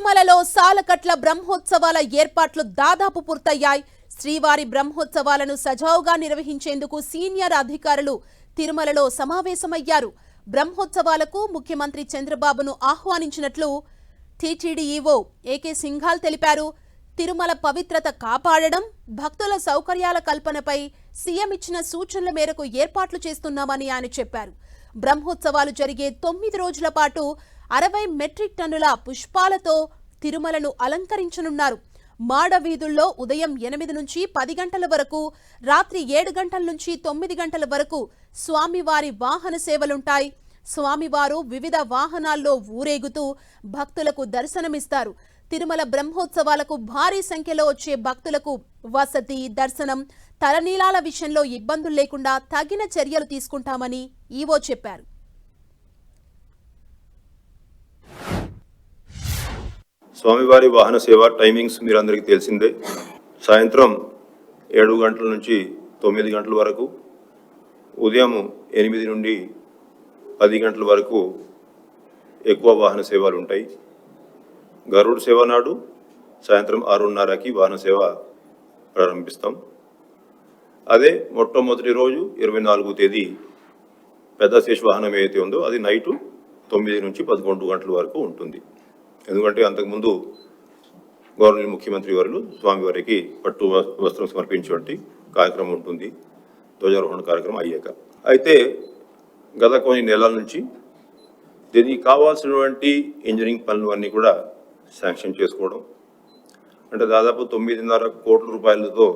తిరుమలలో సాలకట్ల బ్రహ్మోత్సవాల ఏర్పాట్లు దాదాపు పూర్తయ్యాయి. శ్రీవారి బ్రహ్మోత్సవాలను సజావుగా నిర్వహించేందుకు సీనియర్ అధికారులు తిరుమలలో సమావేశమయ్యారు. బ్రహ్మోత్సవాలకు ముఖ్యమంత్రి చంద్రబాబును ఆహ్వానించినట్లు టీటీడీ ఈవో ఏకే సింఘాల్ తెలిపారు. తిరుమల పవిత్రత కాపాడడం భక్తుల సౌకర్యాల కల్పనపై సీఎం ఇచ్చిన సూచనల మేరకు ఏర్పాట్లు చేస్తున్నామని ఆయన చెప్పారు. బ్రహ్మోత్సవాలు జరిగే తొమ్మిది రోజుల పాటు అరవై మెట్రిక్ టన్నుల పుష్పాలతో తిరుమలను అలంకరించనున్నారు. మాడ వీధుల్లో ఉదయం ఎనిమిది నుంచి పది గంటల వరకు రాత్రి ఏడు గంటల నుంచి తొమ్మిది గంటల వరకు స్వామివారి వాహన సేవలుంటాయి. స్వామివారు వివిధ వాహనాల్లో ఊరేగుతూ భక్తులకు దర్శనమిస్తారు. తిరుమల బ్రహ్మోత్సవాలకు భారీ సంఖ్యలో వచ్చే భక్తులకు వసతి దర్శనం తలనీలాల విషయంలో ఇబ్బందులు లేకుండా తగిన చర్యలు తీసుకుంటామని ఈవో చెప్పారు. స్వామివారి వాహన సేవ టైమింగ్స్ మీరు అందరికీ తెలిసిందే. సాయంత్రం ఏడు గంటల నుంచి తొమ్మిది గంటల వరకు ఉదయం ఎనిమిది నుండి పది గంటల వరకు ఎక్కువ వాహన సేవలు ఉంటాయి. గరుడు సేవ నాడు సాయంత్రం ఆరున్నరకి వాహన సేవ ప్రారంభిస్తాం. అదే మొట్టమొదటి రోజు ఇరవై నాలుగు తేదీ పెద్ద శేష వాహనం ఏదైతే ఉందో అది నైటు తొమ్మిది నుంచి పదకొండు గంటల వరకు ఉంటుంది. ఎందుకంటే అంతకుముందు గవర్నర్ ముఖ్యమంత్రి వారు స్వామివారికి పట్టు వస్త్రం సమర్పించేటువంటి కార్యక్రమం ఉంటుంది. ధ్వజారోహణ కార్యక్రమం అయ్యాక. అయితే గత కొన్ని నెలల నుంచి దీనికి కావాల్సినటువంటి ఇంజనీరింగ్ పనులు అన్నీ కూడా శాంక్షన్ చేసుకోవడం. అంటే దాదాపు తొమ్మిదిన్నర కోట్ల రూపాయలతో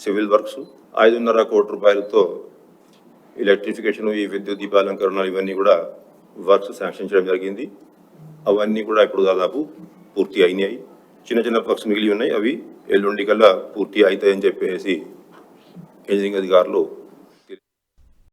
సివిల్ వర్క్స్ ఐదున్నర కోట్ల రూపాయలతో ఎలక్ట్రిఫికేషన్ ఈ విద్యుత్ దీపాలంకరణ ఇవన్నీ కూడా వర్క్స్ శాంక్షన్ చేయడం జరిగింది. అవన్నీ కూడా ఇప్పుడు దాదాపు పూర్తి అయినాయి. చిన్న చిన్న వర్క్స్ మిగిలి ఉన్నాయి. అవి ఎల్లుండి కల్లా పూర్తి అవుతాయని చెప్పేసి ఇంజనీరింగ్ అధికారులు